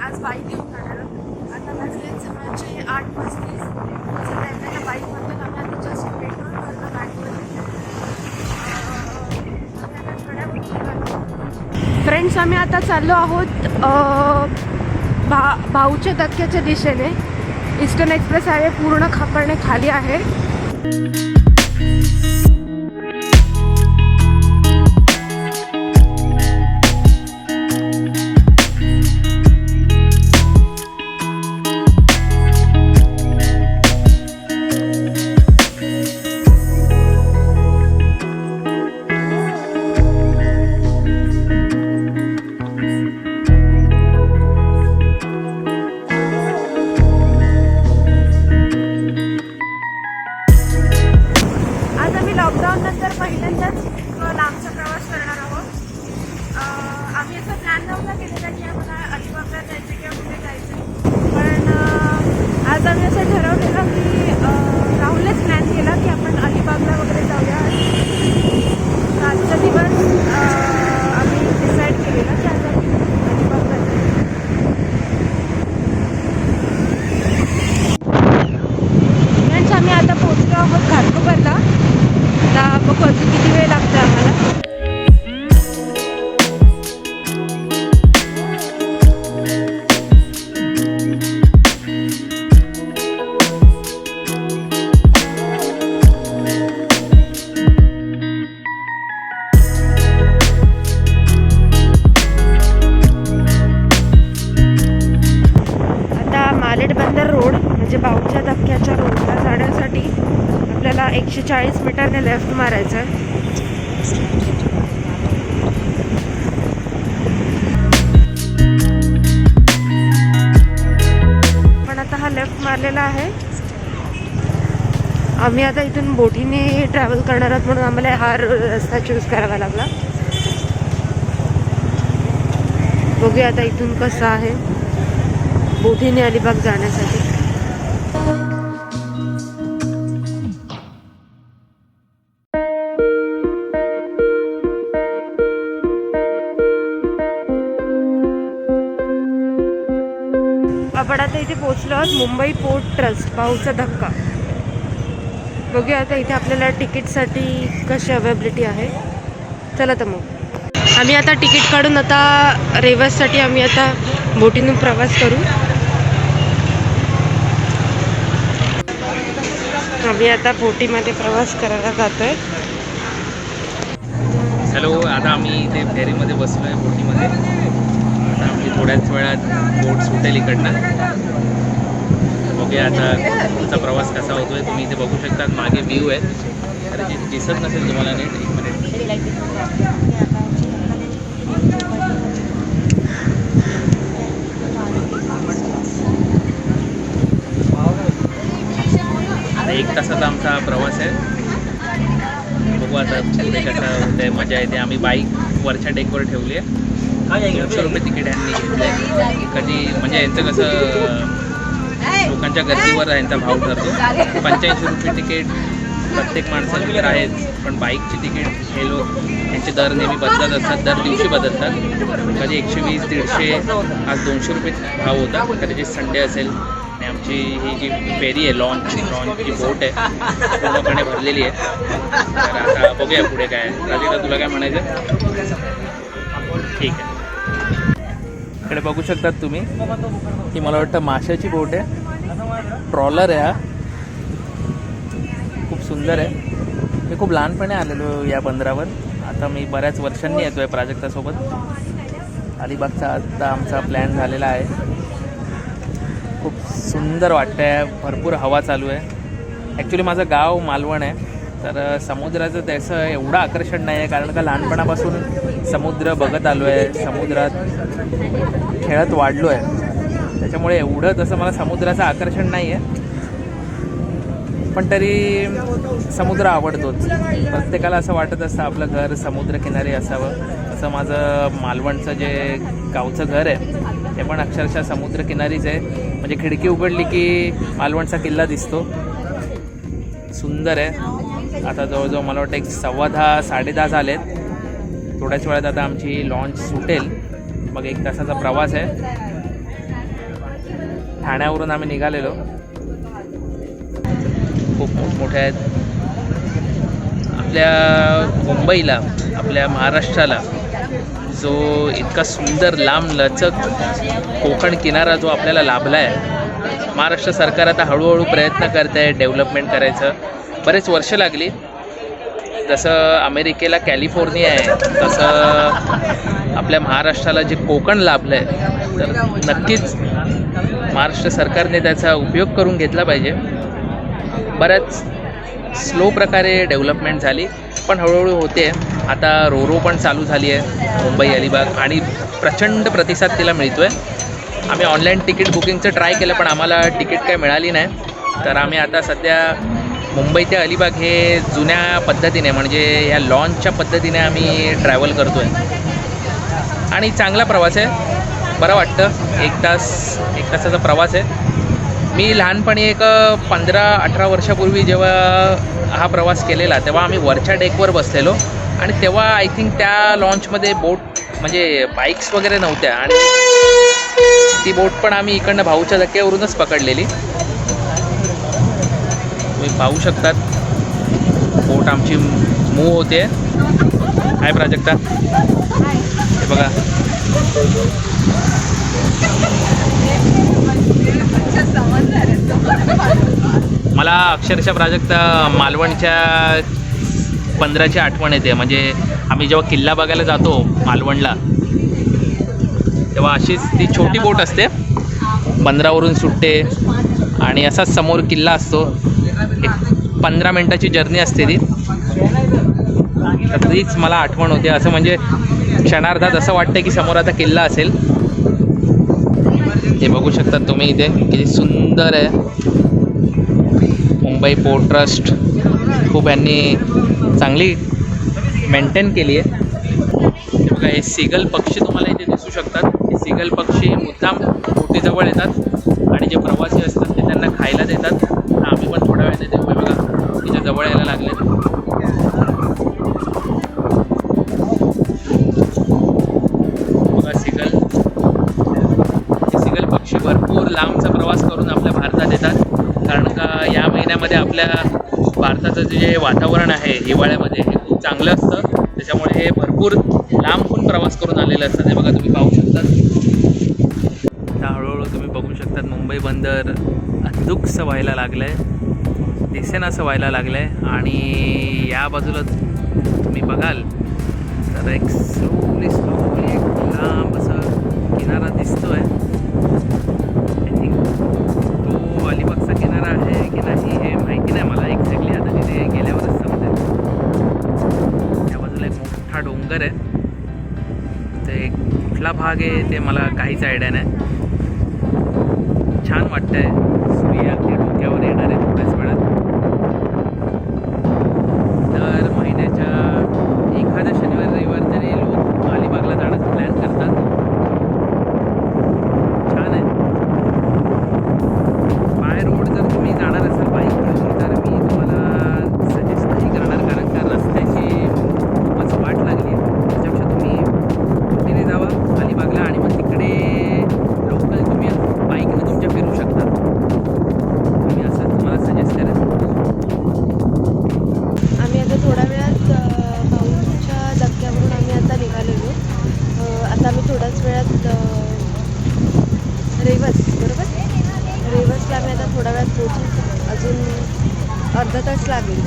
आज बाईक येऊन जाणार. आता वाजले सकाळचे आठ पस्तीस. बाईकमधून पेट्रोल भरलं बाईकमध्ये फ्रेंड्स आम्ही आता चाललो आहोत भा भाऊच्या धक्क्याच्या दिशेने. इस्टर्न एक्सप्रेस आहे पूर्ण खापरणे खाली आहे. आहे. आम्ही आता इथून बोटीने ट्रॅव्हल करणार आहोत म्हणून आम्हाला हा रस्ता चूज करावा लागला. बघूया आता इथून कसं आहे. बोटीने अलिबाग जाण्यासाठी. इथे आहोत मुंबई पोर्ट ट्रस्ट भाऊचा धक्का. बघूया आता इथे आपल्याला तिकीटसाठी कशी अवेलेबिलिटी आहे. चला तर मग. आम्ही आता तिकीट काढून आता रेवससाठी आम्ही आता बोटीतून प्रवास करू. आम्ही आता बोटीमध्ये प्रवास करायला जातोय. हॅलो आता आम्ही इथे फेरीमध्ये बसलो आहे बोटीमध्ये. आता आम्ही थोड्याच वेळात बोट सुटेल इकडनं. बघूया आता पुढचा प्रवास कसा होतो आहे तुम्ही इथे बघू शकता मागे व्ह्यू आहे अरे जे दिसत नसेल तुम्हाला नीट एक मिनिट एक तासाचा आमचा प्रवास आहे. बघू आता पुढे कसं होतंय मजा येते. आम्ही बाईक वरच्या डेकवर ठेवली आहे. दोनशे रुपये तिकीट यांनी कधी म्हणजे यांचं कसं लोकांच्या गर्दीवर यांचा भाव ठरतो पंच्याऐंशी रुपये तिकीट प्रत्येक माणसाची तर आहेच पण बाईकची तिकीट हे लोक यांचे दर नेहमी बदलत असतात दर दिवशी बदलतात. कधी एकशे वीस दीडशे आज दोनशे रुपये भाव होता. कदाचित संडे असेल आणि आमची ही जी फेरी आहे लॉन्च लॉन्च जी बोट आहे पूर्णपणे भरलेली आहे. तर आता बघूया पुढे काय आहे. राधिका तुला काय म्हणायचं ठीक आहे. इकडे बघू शकतात तुम्ही ही मला वाटतं माशाची बोट आहे. ट्रॉलर आहे हा. खूप सुंदर आहे. मी खूप लहानपणी आलेलो या बंदरावर. आता मी बऱ्याच वर्षांनी येतो आहे प्राजक्तासोबत. अलिबागचा आता आमचा प्लॅन झालेला आहे. खूप सुंदर वाटतं आहे भरपूर हवा चालू आहे. ॲक्च्युली माझं गाव मालवण आहे. तर समुद्राचं त्याचं एवढं आकर्षण नाही आहे कारण का लहानपणापासून समुद्र बघत आलो आहे समुद्रात खेळत वाढलो आहे त्याच्यामुळे एवढं तसं मला समुद्राचं आकर्षण नाही आहे पण तरी समुद्र आवडतोच. प्रत्येकाला असं वाटत असतं आपलं घर समुद्रकिनारी असावं. असं माझं मालवणचं जे गावचं घर आहे ते पण अक्षरशः समुद्रकिनारीच आहे. म्हणजे खिडकी उघडली की मालवणचा किल्ला दिसतो. सुंदर आहे. आता जवळजवळ मला वाटतं एक सव्वा दहा साडे दहा झालेत. थोड्याच वेळात आता आमची लॉन्च सुटेल. मग एक तासाचा प्रवास आहे. ठाण्यावरून आम्ही निघालेलो. खूप मोठमोठ्या आहेत. आपल्या मुंबईला आपल्या महाराष्ट्राला जो इतका सुंदर लांब लचक कोकण किनारा जो आपल्याला लाभला आहे महाराष्ट्र सरकार आता हळूहळू प्रयत्न करत आहे डेव्हलपमेंट करायचं. बरेच वर्ष लागली. जसं अमेरिकेला कॅलिफोर्निया आहे तसं आपल्या महाराष्ट्राला जे कोकण लाभलं आहे तर नक्कीच महाराष्ट्र सरकारने त्याचा उपयोग करून घेतला पाहिजे. बऱ्याच स्लो प्रकारे डेव्हलपमेंट झाली पण हळूहळू होते. आता रोरो पण चालू झाली आहे मुंबई अलिबाग आणि प्रचंड प्रतिसाद तिला मिळतो आहे आम्ही ऑनलाईन तिकीट बुकिंगचं ट्राय केलं पण आम्हाला तिकीट काही मिळाली नाही. तर आम्ही आता सध्या मुंबई ते अलिबाग हे जुन्या पद्धतीने म्हणजे या लॉन्चच्या पद्धतीने आम्ही ट्रॅव्हल करतो आहे आणि चांगला प्रवास आहे. बरं वाटतं. एक तास एक तासाचा प्रवास आहे. मी लहानपणी एक पंधरा अठरा वर्षापूर्वी जेव्हा हा प्रवास केलेला तेव्हा आम्ही वरच्या डेकवर बसलेलो. आणि तेव्हा आय थिंक त्या लॉन्चमध्ये बोट म्हणजे बाईक्स वगैरे नव्हत्या. आणि ती बोट पण आम्ही इकडनं भाऊच्या धक्क्यावरूनच पकडलेली. तुम्ही पाहू शकतात. बोट आमची मूव होते. हाय प्राजक्ता. हे बघा. मला अक्षरशः प्राजक्ता मालवणच्या पंधराची आठवण येते. म्हणजे आम्ही जेव्हा किल्ला बघायला जातो मालवणला तेव्हा अशीच ती छोटी बोट असते. बंदरावरून सुटते. आणि असाच समोर किल्ला असतो. एक पंधरा मिनटाची जर्नी असते ती. तर तीच मला आठवण होते. असं म्हणजे क्षणार्धात असं वाटतं की समोर आता किल्ला असेल. हे बघू शकतात तुम्ही इथे किती सुंदर आहे. Mumbai port trust. खूप यांनी चांगली मेंटेन केली आहे. हे बघा हे सिगल पक्षी तुम्हाला इथे दिसू शकतात. हे सिगल पक्षी मुद्दाम बोटीजवळ येतात आणि जे प्रवासी असतात ते त्यांना खायला देतात. आम्ही पण थोड्या वेळ देते. बघा तिच्या जवळ यायला लागले पाण्यामध्ये आपल्या भारताचं जे वातावरण आहे हिवाळ्यामध्ये हे खूप चांगलं असतं. त्याच्यामुळे हे भरपूर लांबहून प्रवास करून आलेलं असतं. ते बघा तुम्ही पाहू शकता. आता हळूहळू तुम्ही बघू शकतात मुंबई बंदर अंदुकसं व्हायला लागलं आहे दिसेनासं व्हायला लागलं आहे आणि या बाजूला तुम्ही बघाल तर एक स्लोली स्लोली एक लांब असं किनारा दिसतो आहे भाग आहे ते मला काहीच आयडिया नाही. छान वाटतंय. अर्धा तास लागेल.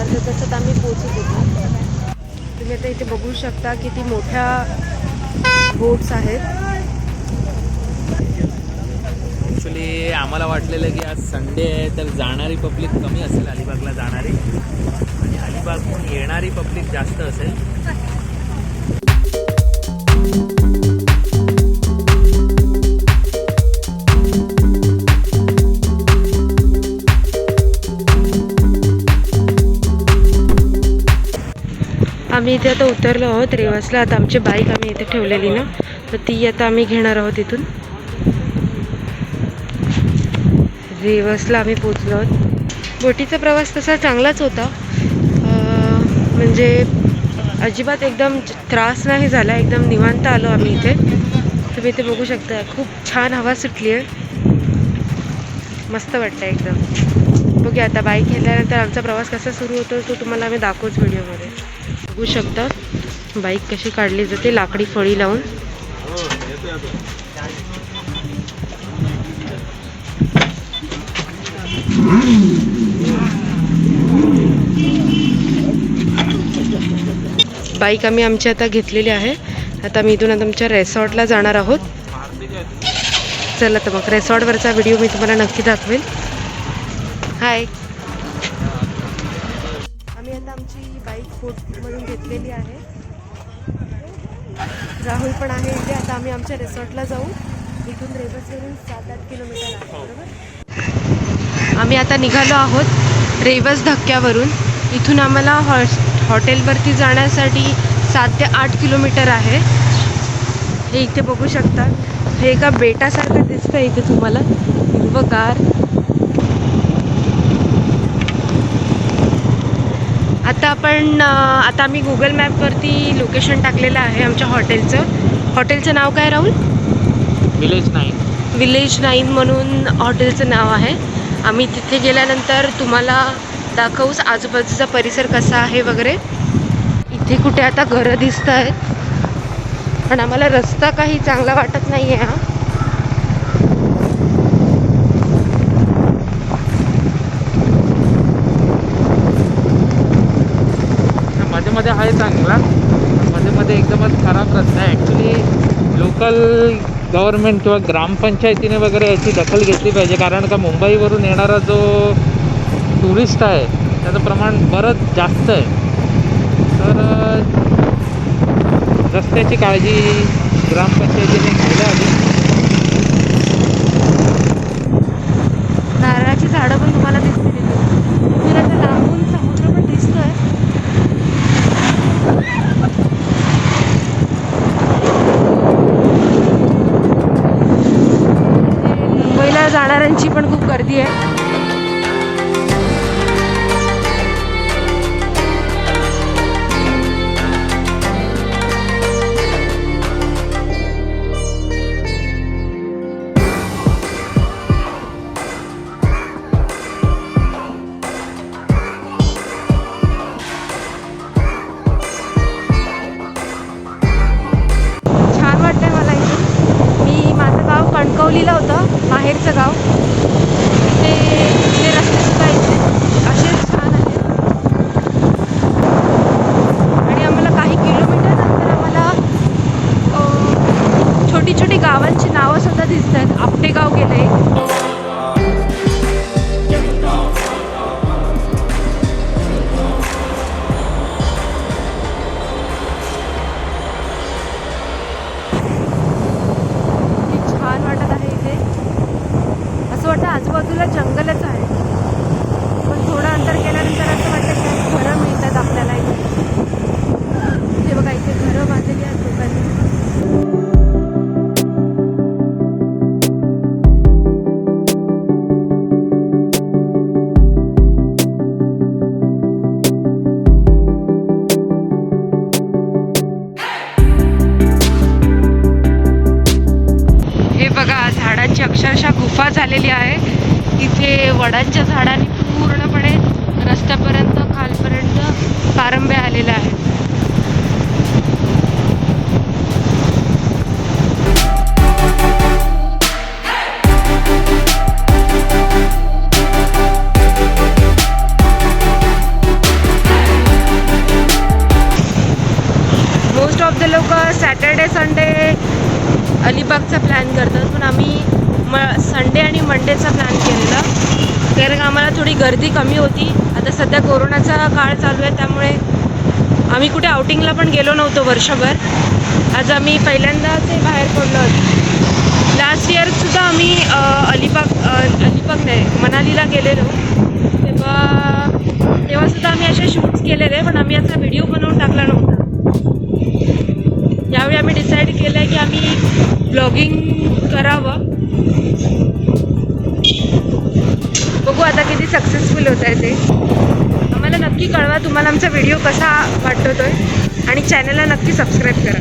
अर्धा तासात आम्ही पोहोचू तिथे. तुम्ही आता इथे बघू शकता किती मोठ्या बोट्स आहेत. ॲक्च्युली आम्हाला वाटलेलं की आज संडे आहे तर जाणारी पब्लिक कमी असेल अलिबागला जाणारी. आणि अलिबागहून येणारी पब्लिक जास्त असेल. आम्ही इथे आता उतरलो आहोत. रेवासला आता आमची बाईक आम्ही इथे ठेवलेली ना. तर ती आता आम्ही घेणार आहोत इथून. रेवासला आम्ही पोचलो आहोत. बोटीचा प्रवास तसा चांगलाच होता. म्हणजे अजिबात एकदम त्रास नाही झाला. एकदम निवांत आलो आम्ही इथे. तुम्ही इथे बघू शकता. खूप छान हवा सुटली आहे मस्त वाटतं एकदम. बघूया आता बाईक घेतल्यानंतर आमचा प्रवास कसा सुरू होतो तो तुम्हाला आम्ही दाखवूच व्हिडिओमध्ये बघू शकता बाईक कशी काढली जाते लाकडी फळी लावून. बाईक आम्ही आमची आता घेतलेली आहे. आता मी इथून आता आमच्या रेसॉर्टला जाणार आहोत. चला तर मग रेसॉर्टवरचा व्हिडिओ मी तुम्हाला नक्की दाखवेल. हाय घेतलेली आहे. राहुल पण आहे इथे. आता आम्ही आमच्या रिसॉर्टला जाऊ. इथून रेवसवरून सात आठ किलोमीटर आहे बरोबर? आम्ही आता निघालो आहोत रेवस धक्क्यावरून. इथून आम्हाला हॉ हॉटेलवरती जाण्यासाठी सात ते आठ किलोमीटर आहे. हे इथे बघू शकता. हे एका बेटासारखं दिसतं इथे तुम्हाला. हिरवगार. आता आपण आता आम्ही गुगल मॅपवरती लोकेशन टाकलेलं आहे आमच्या हॉटेलचं हॉटेलचं नाव काय राहुल? विलेज नाही विलेज नाईन म्हणून हॉटेलचं नाव आहे. आम्ही तिथे गेल्यानंतर तुम्हाला दाखवूच आजूबाजूचा परिसर कसा आहे वगैरे. इथे कुठे आता घरं दिसत आहेत पण आम्हाला रस्ता काही चांगला वाटत नाही आहे हा. मध्ये आहे चांगला. मध्ये मध्ये एकदमच खराब रस्ता आहे. ॲक्च्युली लोकल गव्हर्नमेंट किंवा ग्रामपंचायतीने वगैरे याची दखल घेतली पाहिजे. कारण का मुंबईवरून येणारा जो टुरिस्ट आहे त्याचं प्रमाण बरंच जास्त आहे. तर रस्त्याची काळजी ग्रामपंचायतीने घ्यायला हवी. नारळाची झाडं पण तुम्हाला दिसतील. गावांची नावं सुद्धा दिसत आहेत आपटेगाव गेले. अशा अक्षरशः गुफा झालेली आहे. इथे वडांच्या झाडांनी पूर्णपणे रस्त्यापर्यंत खालपर्यंत पारंब्या आलेला आहे संडे आणि मंडेचा प्लॅन केलेला. कारण आम्हाला थोडी गर्दी कमी होती. आता सध्या कोरोनाचा काळ चालू आहे त्यामुळे आम्ही कुठे आउटिंगला पण गेलो नव्हतो वर्षभर. आज आम्ही पहिल्यांदाच हे बाहेर पडलो लास्ट इयरसुद्धा आम्ही अलिबाग अलिबाग नाही मनालीला गेलेलो. तेव्हा तेव्हासुद्धा आम्ही असे शूट्स केलेले पण आम्ही असा व्हिडिओ बनवून टाकला नव्हता. यावेळी आम्ही डिसाईड केलं आहे की आम्ही ब्लॉगिंग करावं. बघू आता किती सक्सेसफुल होत आहे ते. आम्हाला नक्की कळवा तुम्हाला आमचा व्हिडिओ कसा वाटतोय. आणि चॅनलला नक्की सबस्क्राईब करा.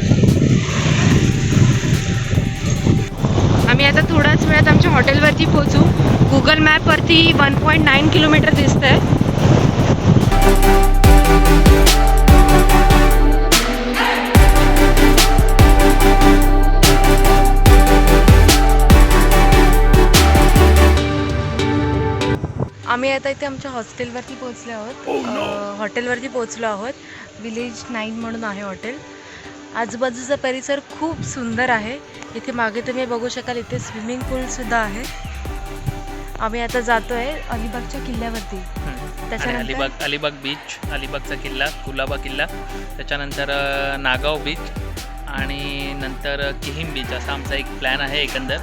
आम्ही आता थोड्याच वेळात आमच्या हॉटेलवरती पोहोचू. गुगल मॅपवरती वन पॉईंट नाईन किलोमीटर दिसत आहे आम्ही आता इथे आमच्या हॉस्टेलवरती पोहोचलो आहोत. अ, हॉटेलवरती पोहोचलो आहोत. विलेज नाईन म्हणून आहे हॉटेल. आजूबाजूचा परिसर खूप सुंदर आहे. इथे मागे तुम्ही बघू शकाल इथे स्विमिंग पूलसुद्धा आहे. आम्ही आता जातो आहे अलिबागच्या किल्ल्यावरती. त्याच्यानंतर अलिबाग अलिबाग बीच अलिबागचा किल्ला कुलाबा किल्ला. त्याच्यानंतर नागाव बीच आणि नंतर किहिम बीच असा आमचा एक प्लॅन आहे एकंदर.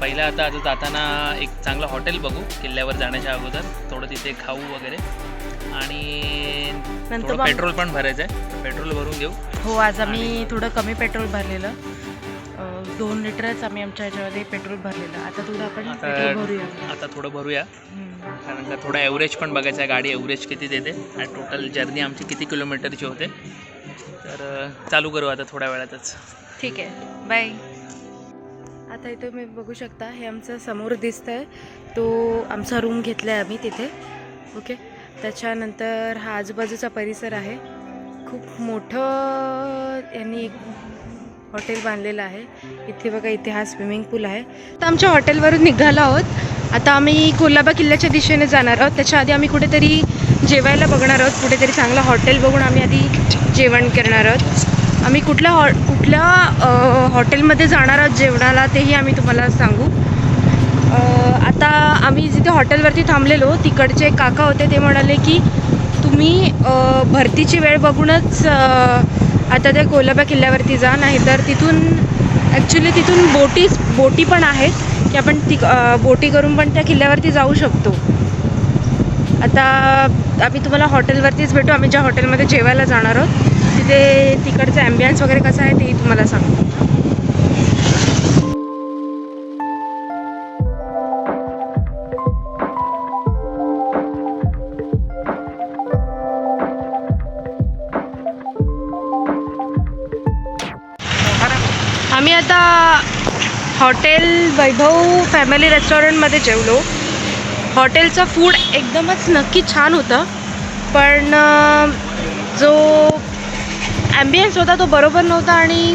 पहिला आता आता जाताना एक चांगलं हॉटेल बघू किल्ल्यावर जाण्याच्या अगोदर. थोडं तिथे खाऊ वगैरे. आणि थोडं पेट्रोल पण भरायचं आहे पेट्रोल भरून घेऊ. हो आज आम्ही थोडं कमी पेट्रोल भरलेलं. दोन लिटरच आम्ही आमच्या ह्याच्यामध्ये पेट्रोल भरलेलं. आता थोडं आपण भरूया. आता थोडं भरूया. कारण का थोडं ॲव्हरेज पण बघायचं आहे गाडी ॲव्हरेज किती देते. आणि टोटल जर्नी आमची किती किलोमीटरची होते. तर चालू करू आता थोड्या वेळातच. ठीक आहे. बाय आता इथे मी बघू शकता हे आमचं समोर दिसतंय. आहे तो आमचा रूम घेतला आहे आम्ही तिथे. ओके त्याच्यानंतर हा आजूबाजूचा परिसर आहे. खूप मोठं यांनी एक हॉटेल बांधलेलं आहे. इथे बघा इथे हा स्विमिंग पूल आहे. तर आमच्या हॉटेलवरून निघालो आहोत. आता आम्ही कोल्हाबा किल्ल्याच्या दिशेने जाणार आहोत. त्याच्या आधी आम्ही कुठेतरी जेवायला बघणार आहोत. कुठेतरी चांगलं हॉटेल बघून आम्ही आधी जेवण करणार आहोत. आम्ही कुठल्या हॉ कुठल्या हॉटेलमध्ये जाणार आहोत जेवणाला तेही आम्ही तुम्हाला सांगू. आता आम्ही जिथे हॉटेलवरती थांबलेलो तिकडचे एक काका होते ते म्हणाले की तुम्ही भरतीची वेळ बघूनच आता त्या कोलाबा किल्ल्यावरती जा नाहीतर तिथून ॲक्च्युली तिथून बोटी बोटी पण आहेत की आपण ती बोटी करून पण त्या किल्ल्यावरती जाऊ शकतो. आता आम्ही तुम्हाला हॉटेलवरतीच भेटू आम्ही ज्या हॉटेलमध्ये जेवायला जाणार आहोत ते तिकडचं ॲम्बियन्स वगैरे कसं आहे तेही तुम्हाला सांगतो. आम्ही आता हॉटेल वैभव फॅमिली रेस्टॉरंटमध्ये जेवलो. हॉटेलचं फूड एकदमच नक्की छान होतं. पण जो ॲम्बियन्स होता तो बरोबर नव्हता आणि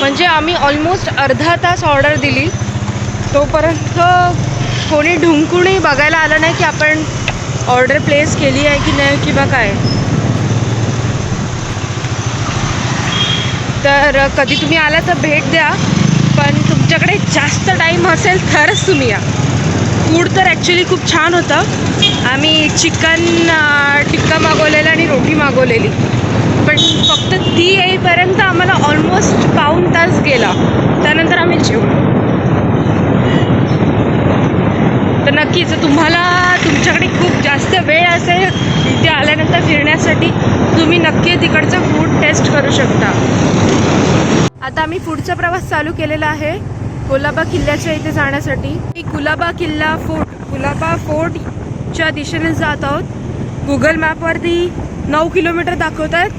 म्हणजे आम्ही ऑलमोस्ट अर्धा तास ऑर्डर दिली. तोपर्यंत कोणी ढुंकूनही बघायला आलं नाही की आपण ऑर्डर प्लेस केली आहे की नाही किंवा काय. तर कधी तुम्ही आला तर भेट द्या पण तुमच्याकडे जास्त टाईम असेल तरच तुम्ही या. फूड तर ॲक्च्युली खूप छान होतं. आम्ही चिकन टिक्का मागवलेला आणि रोटी मागवलेली. पण फक्त ती येईपर्यंत आम्हाला ऑलमोस्ट पाऊण तास गेला. त्यानंतर आम्ही जेवलो. तर नक्कीच तुम्हाला तुमच्याकडे खूप जास्त वेळ असेल इथे आल्यानंतर फिरण्यासाठी तुम्ही नक्की तिकडचं फूड टेस्ट करू शकता. आता आम्ही पुढचा प्रवास चालू केलेला आहे कुलाबा किल्ल्याच्या इथे जाण्यासाठी. कुलाबा किल्ला फोर्ट कुलाबा फोर्ट फोर्टच्या दिशेने जात आहोत. गुगल मॅपवरती नऊ किलोमीटर दाखवत आहेत.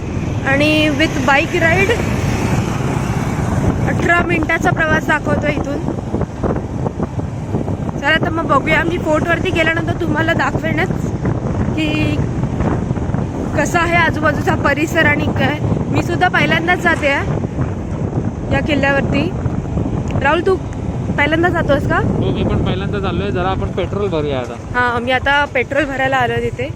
आणि विथ बाईक राईड अठरा मिनिटाचा प्रवास दाखवतो इथून. चला तर मग बघूया. आम्ही फोर्टवरती गेल्यानंतर तुम्हाला दाखवेनच की कसा आहे आजूबाजूचा परिसर आणि काय. मी सुद्धा पहिल्यांदाच जाते आहे या किल्ल्यावरती. राहुल तू पहिल्यांदा जातोस का? हो मी पण पहिल्यांदा चाललोय. जरा आपण पेट्रोल भरूया आता. हां मी आता पेट्रोल भरायला आलो तिथे.